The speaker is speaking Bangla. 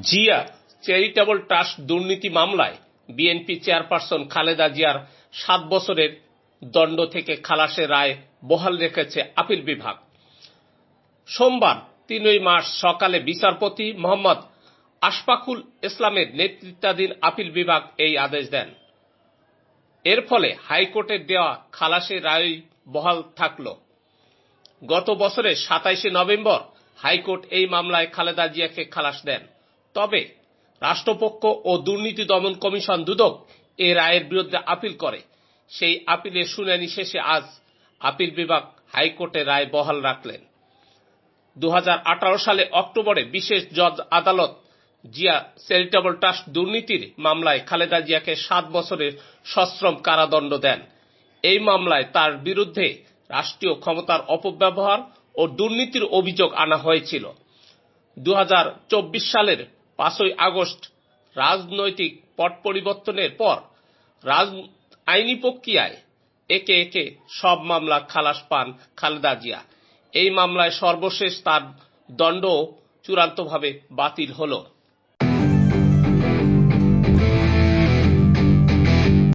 জিয়া চ্যারিটেবল ট্রাস্ট দুর্নীতি মামলায় বিএনপি চেয়ারপারসন খালেদা জিয়ার সাত বছরের দণ্ড থেকে খালাসের রায় বহাল রেখেছে আপিল বিভাগ। সোমবার তিনই মার্চ সকালে বিচারপতি মোহাম্মদ আশফাকুল ইসলামের নেতৃত্বাধীন আপিল বিভাগ এই আদেশ দেন। এর ফলে হাইকোর্টের দেওয়া খালাসের রায় বহাল থাকল। গত বছরের সাতাইশে নভেম্বর হাইকোর্ট এই মামলায় খালেদা জিয়াকে খালাস দেন। তবে রাষ্ট্রপক্ষ ও দুর্নীতি দমন কমিশন দুদক এ রায়ের বিরুদ্ধে আপিল করে। সেই আপিলের শুনানি শেষে আজ আপিল বিভাগ হাইকোর্টে রায় বহাল রাখলেন। দুহাজার আঠারো সালে অক্টোবরে বিশেষ জজ আদালত জিয়া চ্যারিটেবল ট্রাস্ট দুর্নীতির মামলায় খালেদা জিয়াকে সাত বছরের সশ্রম কারাদণ্ড দেন। এই মামলায় তার বিরুদ্ধে রাষ্ট্রীয় ক্ষমতার অপব্যবহার ও দুর্নীতির অভিযোগ আনা হয়েছিল। দুহাজার চব্বিশ সালের পাঁচই আগস্ট রাজনৈতিক পট পরিবর্তনের পর রাজ, আইনি প্রক্রিয়ায় একে একে সব মামলা খালাস পান খালেদা জিয়া। এই মামলায় সর্বশেষ তার দণ্ড চূড়ান্তভাবে বাতিল হলো।